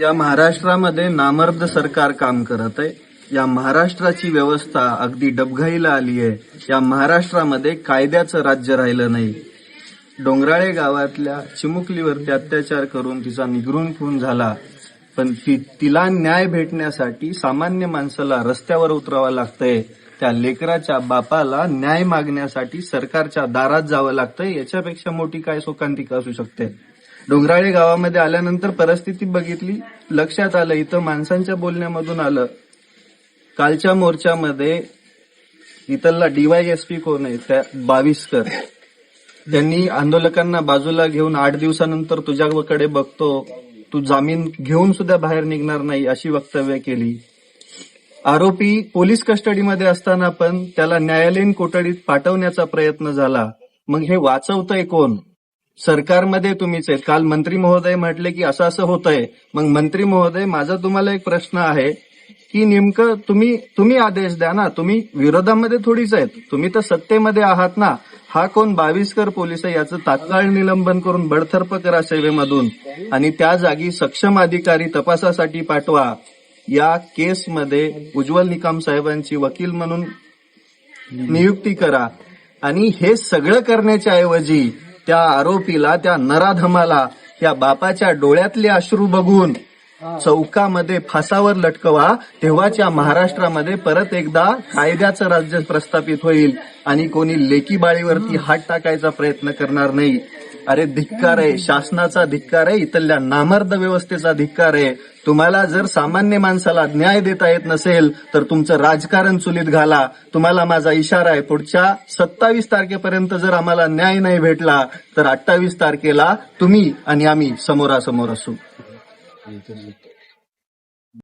या महाराष्ट्रामध्ये नामर्द सरकार काम करत आहे. या महाराष्ट्राची व्यवस्था अगदी डबघाईला आली आहे. या महाराष्ट्रामध्ये कायद्याचं राज्य राहिलं नाही. डोंगराळे गावातल्या चिमुकलीवरती अत्याचार करून तिचा निगरून खून झाला. पण ती तिला न्याय भेटण्यासाठी सामान्य माणसाला रस्त्यावर उतरावं लागतंय. त्या लेकराच्या बापाला न्याय मागण्यासाठी सरकारच्या दारात जावं लागतंय. याच्यापेक्षा मोठी काय शोकांतिका असू शकते? डोंगराळी गावामध्ये आल्यानंतर परिस्थिती बघितली. लक्षात आलं इथं माणसांच्या बोलण्यामधून आलं. कालच्या मोर्चामध्ये इथला डीवायएसपी कोण आहे? त्या बावीसकर. त्यांनी आंदोलकांना बाजूला घेऊन आठ दिवसानंतर तुझ्याकडे बघतो तू जामीन घेऊन सुद्धा बाहेर निघणार नाही अशी वक्तव्य केली. आरोपी पोलीस कस्टडीमध्ये असताना पण त्याला न्यायालयीन कोठडीत पाठवण्याचा प्रयत्न झाला. मग हे वाचवतंय कोण? सरकारमध्ये तुम्हीच आहेत. काल मंत्री महोदय म्हटले की असं असं होतंय. मग मंत्री महोदय माझा तुम्हाला एक प्रश्न आहे की नेमकं तुम्ही तुम्ही आदेश द्या ना. तुम्ही विरोधामध्ये थोडीच आहेत. तुम्ही तर सत्तेमध्ये आहात ना. हा कोण बावीसकर पोलीस आहे याचं तात्काळ निलंबन करून बडतर्फ करा सेवेमधून. आणि त्या जागी सक्षम अधिकारी तपासासाठी पाठवा. या केसमध्ये उज्ज्वल निकम साहेबांची वकील म्हणून नियुक्ती करा. आणि हे सगळं करण्याच्या ऐवजी त्या आरोपीला त्या नराधमाला त्या बापाच्या डोळ्यातले अश्रू बघून चौकामध्ये फासावर लटकवा तेव्हाच या महाराष्ट्रामध्ये परत एकदा कायद्याचं राज्य प्रस्थापित होईल आणि कोणी लेकी बाळीवरती हात टाकायचा प्रयत्न करणार नाही. अरे धिक्कार आहे शासनाचा धिक्कार आहे इथल्या नामर्द व्यवस्थेचा धिक्कार आहे. तुम्हाला जर सामान्य माणसाला न्याय देता येत नसेल तर तुमचं राजकारण चुलीत घाला. तुम्हाला माझा इशारा आहे पुढच्या सत्तावीस तारखेपर्यंत जर आम्हाला न्याय नाही भेटला तर अठ्ठावीस तारखेला तुम्ही आणि आम्ही समोरासमोर असू.